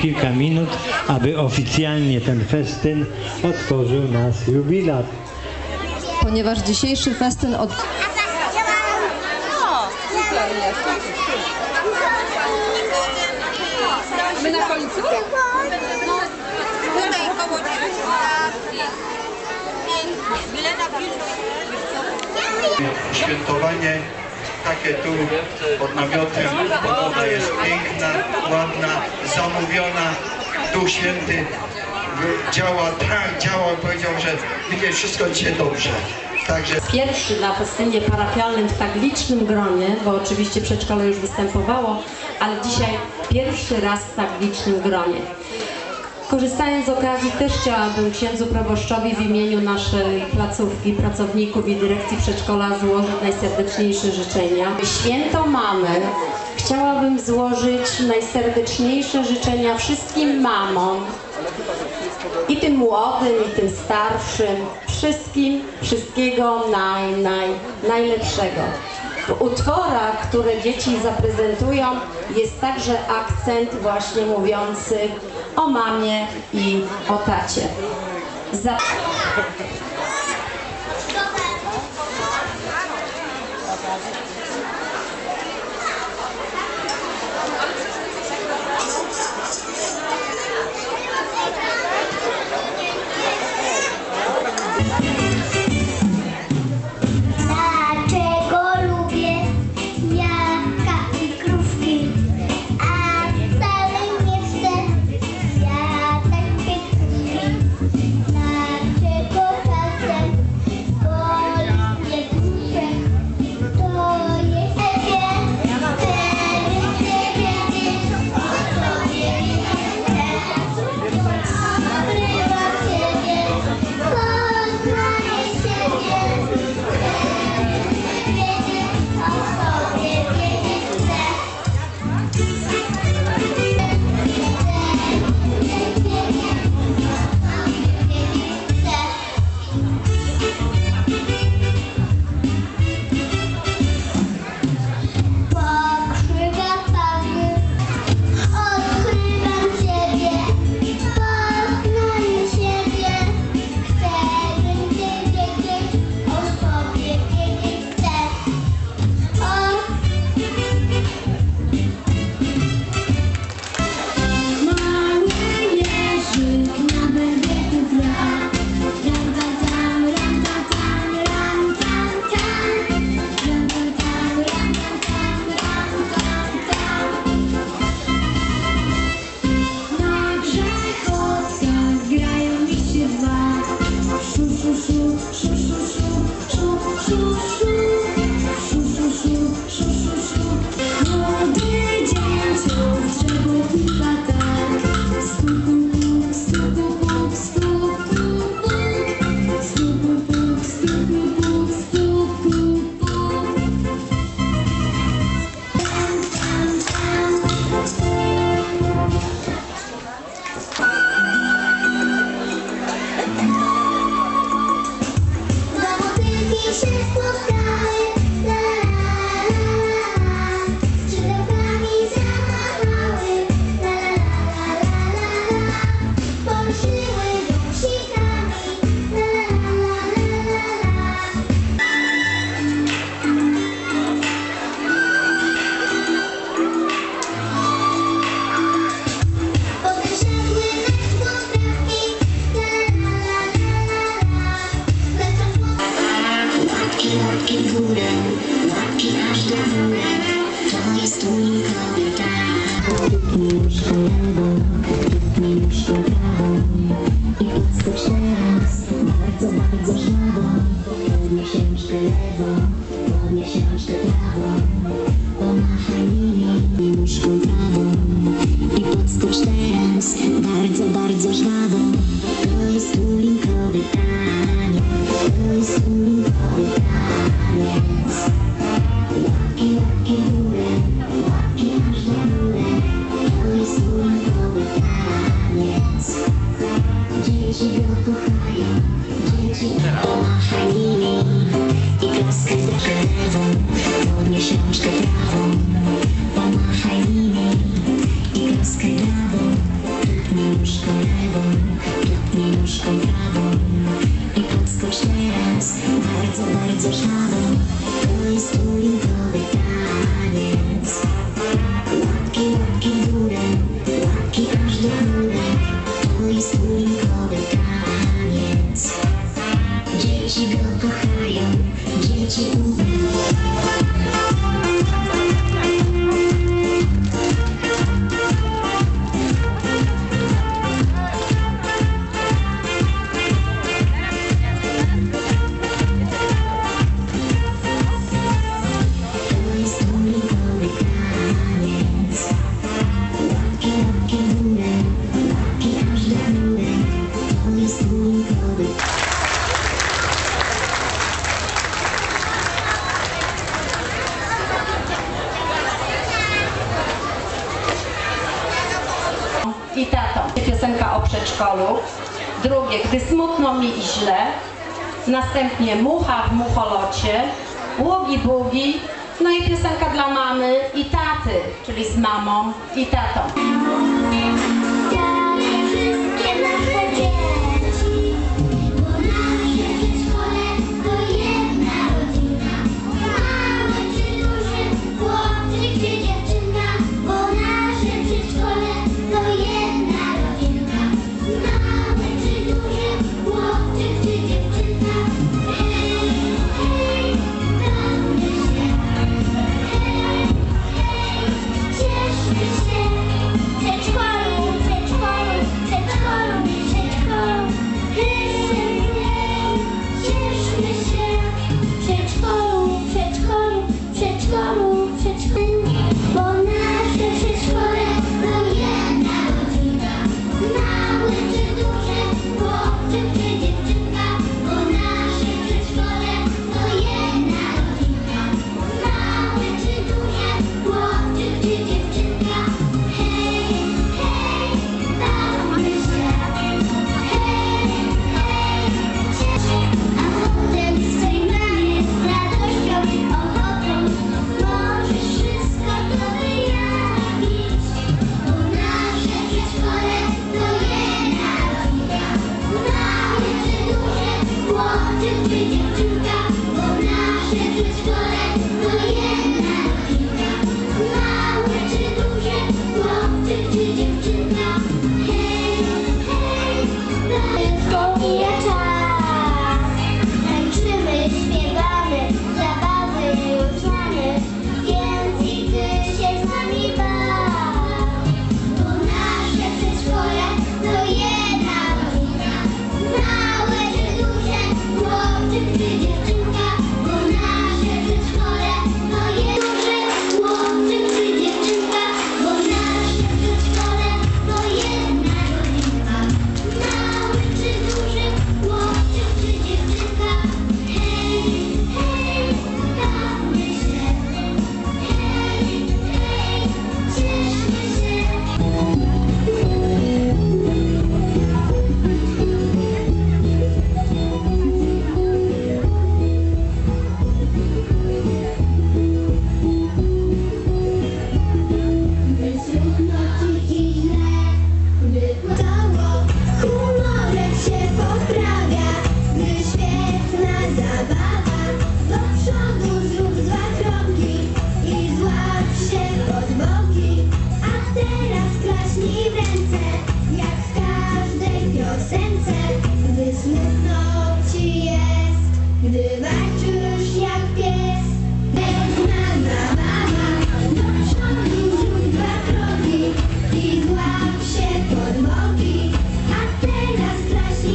kilka minut, aby oficjalnie ten festyn otworzył nas jubilat. Ponieważ dzisiejszy festyn od... My na końcu? Tutaj koło. Milena świętowanie takie tu pod namiotem. Pogoda jest piękna, ładna, zamówiona. Duch Święty działa tak, działa, powiedział, że będzie wszystko dzisiaj dobrze. Także Pierwszy na festynie parafialnym w tak licznym gronie, bo oczywiście przedszkole już występowało, ale dzisiaj pierwszy raz w tak licznym gronie. Korzystając z okazji też chciałabym księdzu proboszczowi w imieniu naszej placówki, pracowników i dyrekcji przedszkola złożyć najserdeczniejsze życzenia. Święto mamy chciałabym złożyć najserdeczniejsze życzenia wszystkim mamom, i tym młodym, i tym starszym, wszystkim, wszystkiego naj, naj, najlepszego. W utworach, które dzieci zaprezentują, jest także akcent właśnie mówiący o mamie i o tacie. Za... łapki, łapki w górę, łapki aż to jest mój. następnie Mucha w Mucholocie, Łogi Bugi, no i piosenka dla mamy i taty, czyli z mamą i tatą.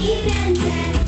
Even then.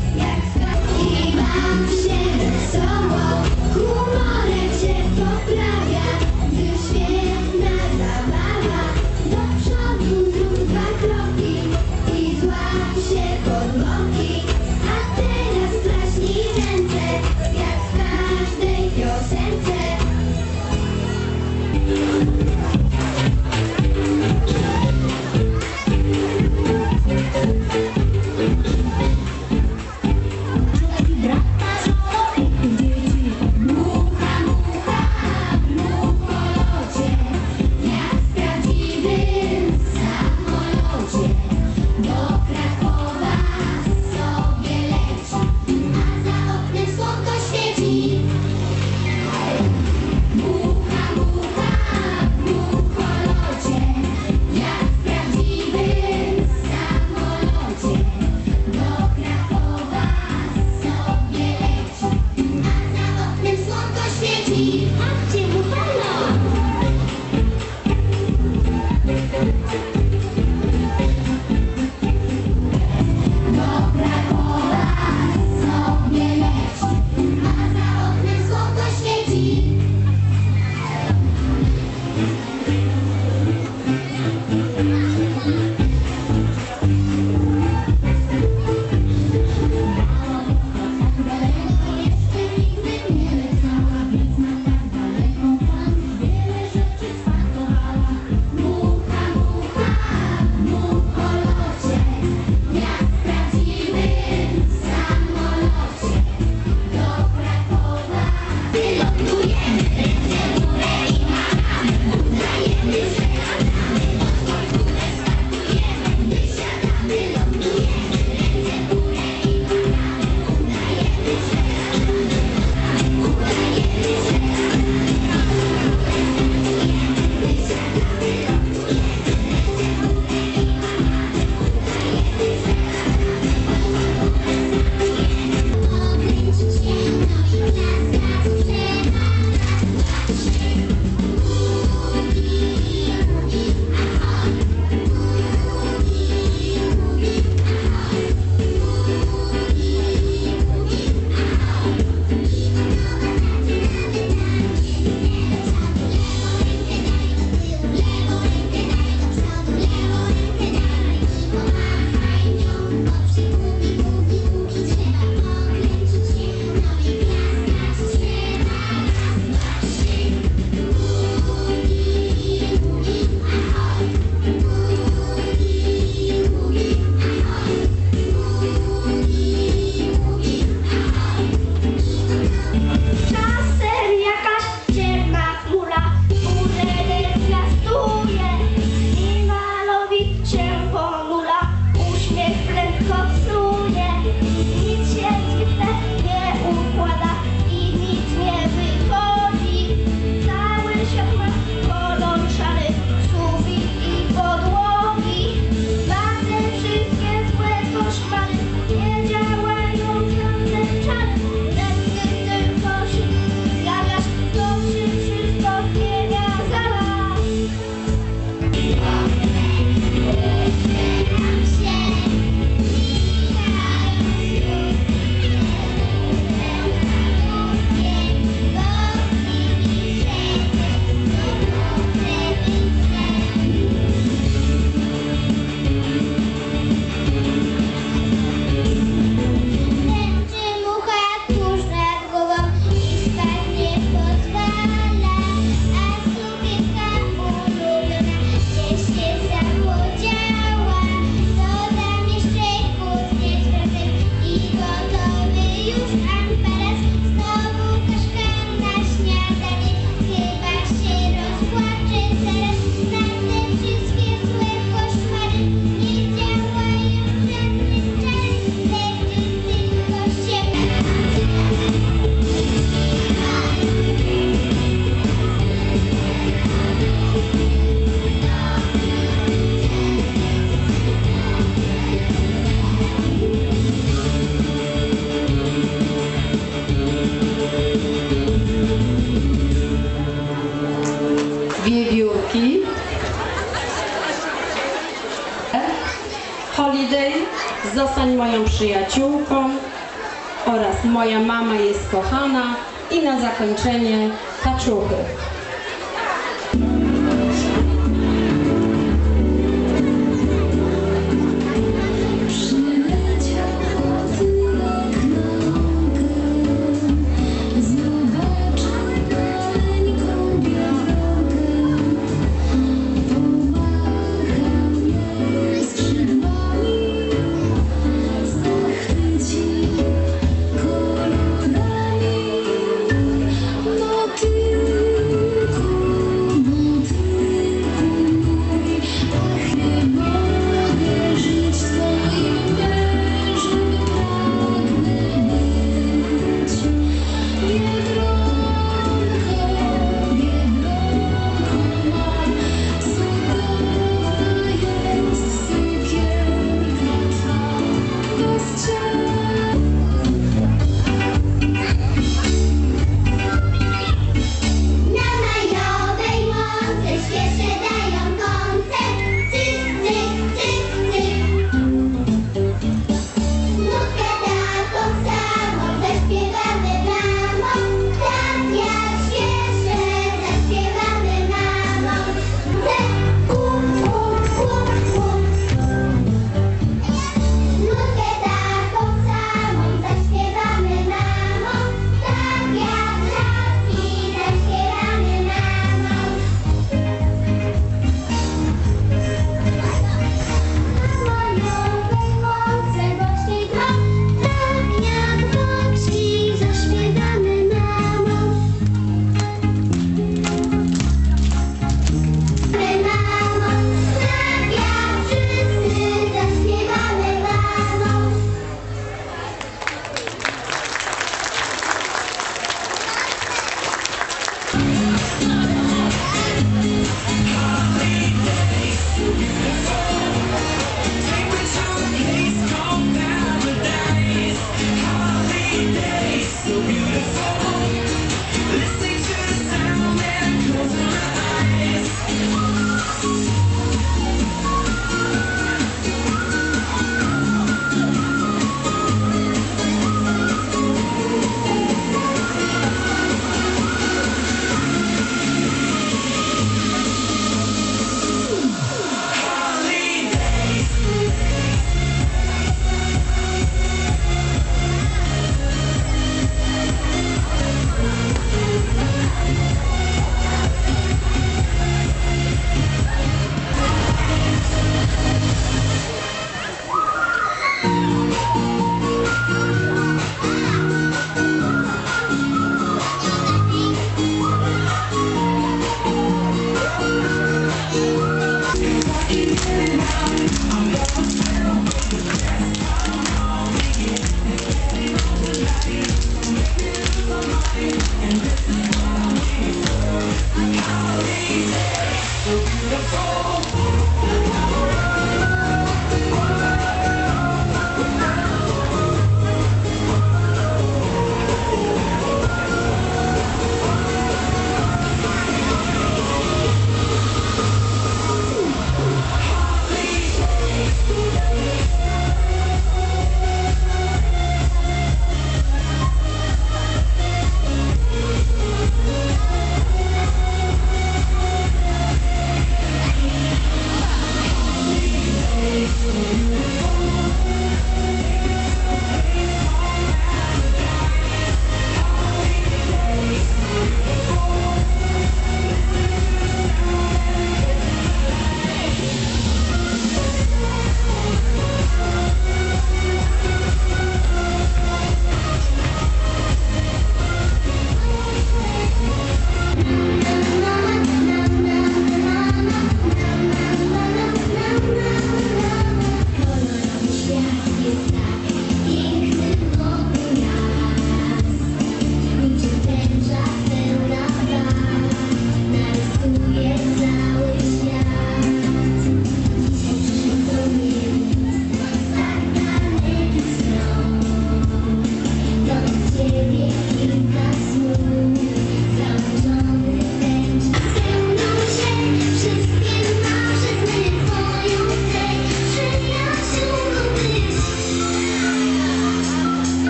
Moja mama jest kochana i na zakończenie kaczuchy.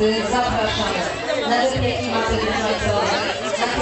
Zapraszamy. Na wypieki materyalne